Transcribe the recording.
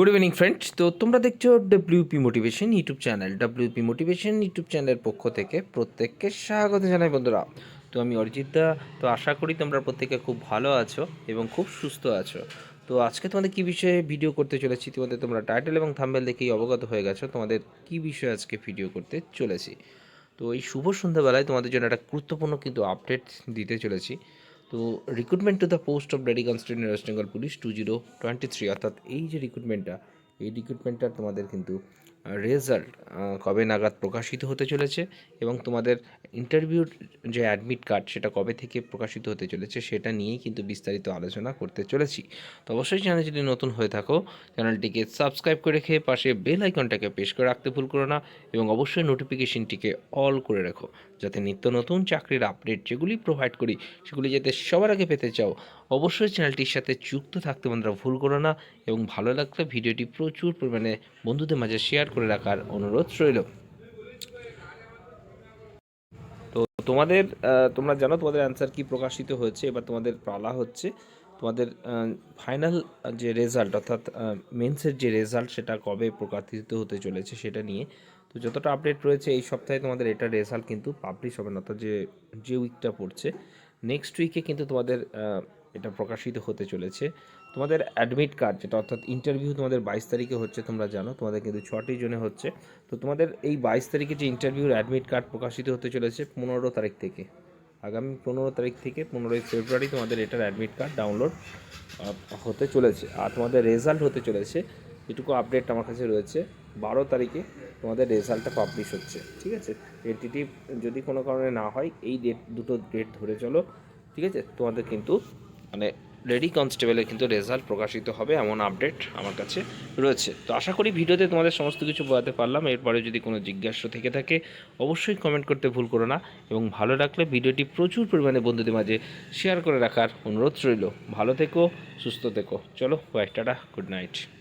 Good evening friends তো তোমরা দেখছ WP motivation YouTube channel WP motivation YouTube চ্যানেলের পক্ষ থেকে প্রত্যেককে স্বাগত জানাই, বন্ধুরা। তো আমি অরিজিৎ দা তো আশা করি তোমরা প্রত্যেকে খুব ভালো আছো এবং খুব সুস্থ আছো। তো আজকে তোমাদের কী বিষয়ে ভিডিও করতে চলেছি? তোমাদের তোমরা টাইটেল এবং থাম্বেল দেখেই অবগত হয়ে গেছো। তোমাদের কী বিষয়ে আজকে ভিডিও করতে চলেছি? তো এই শুভ সন্ধ্যাবেলায় তোমাদের জন্য একটা গুরুত্বপূর্ণ কিন্তু আপডেট দিতে চলেছি। তো recruitment to the post of lady constable West Bengal police two zero twenty three অর্থাৎ এই যে রিক্রুটমেন্টটা এই রিক্রুটমেন্টটা তোমাদের কিন্তু রেজাল্ট কবে নাগাদ প্রকাশিত হতে চলেছে এবং তোমাদের ইন্টারভিউর যে অ্যাডমিট কার্ড সেটা কবে থেকে প্রকাশিত হতে চলেছে, সেটা নিয়েই কিন্তু বিস্তারিত আলোচনা করতে চলেছি। তো অবশ্যই চ্যানেল যদি নতুন হয়ে থাকো, চ্যানেলটিকে সাবস্ক্রাইব করে রেখে পাশে বেল আইকনটাকে পেশ করে রাখতে ভুল করো না এবং অবশ্যই নোটিফিকেশনটিকে অল করে রাখো, যাতে নিত্য নতুন চাকরির আপডেট যেগুলি প্রোভাইড করি, সেগুলি যাতে সবার আগে পেতে চাও। অবশ্যই চ্যানেলটির সাথে যুক্ত থাকতে বন্ধুরা ভুল করো না এবং ভালো লাগলে ভিডিওটি প্রচুর পরিমাণে বন্ধুদের মাঝে শেয়ার করে রাখার অনুরোধ রইল। তো তোমাদের তোমরা জানো তোমাদের অ্যান্সার কি প্রকাশিত হয়েছে, এবার তোমাদের পালা হচ্ছে। তোমাদের ফাইনাল যে রেজাল্ট অর্থাৎ মেন্সের যে রেজাল্ট সেটা কবে প্রকাশিত হতে চলেছে সেটা নিয়ে। তো যতটা আপডেট রয়েছে, এই সপ্তাহে তোমাদের এটা রেজাল্ট কিন্তু পাবলিশ হবে না, অর্থাৎ যে যে উইকটা পড়ছে নেক্সট উইকে কিন্তু তোমাদের এটা প্রকাশিত হতে চলেছে। তোমাদের অ্যাডমিট কার্ড যেটা অর্থাৎ ইন্টারভিউ তোমাদের বাইশ তারিখে হচ্ছে, তোমরা জানো, তোমাদের কিন্তু ছটি জনে হচ্ছে। তো তোমাদের এই বাইশ তারিখে যে ইন্টারভিউর অ্যাডমিট কার্ড প্রকাশিত হতে চলেছে পনেরো তারিখ থেকে। আগামী পনেরো তারিখ থেকে পনেরোই ফেব্রুয়ারি তোমাদের এটার অ্যাডমিট কার্ড ডাউনলোড হতে চলেছে। আর তোমাদের রেজাল্ট হতে চলেছে যেটুকু আপডেট আমার কাছে রয়েছে, বারো তারিখে তোমাদের রেজাল্টটা পাবলিশ হচ্ছে, ঠিক আছে? এনটিটি যদি কোনো কারণে না হয়, এই ডেট দুটো ডেট ধরে চলো, ঠিক আছে? তোমাদের কিন্তু মানে লেডি কনস্টেবলের কিন্তু রেজাল্ট প্রকাশিত হবে এমন আপডেট আমার কাছে রয়েছে। তো আশা করি ভিডিওতে তোমাদের সমস্ত কিছু বোঝাতে পারলাম। এরপরে যদি কোনো জিজ্ঞাসা থেকে থাকে, অবশ্যই কমেন্ট করতে ভুল করো না। এবং ভালো লাগলে ভিডিওটি প্রচুর পরিমাণে বন্ধুদের মাঝে শেয়ার করে রাখার অনুরোধ রইল। ভালো থেকো, সুস্থ থেকো। চলো বাই টাটা গুড নাইট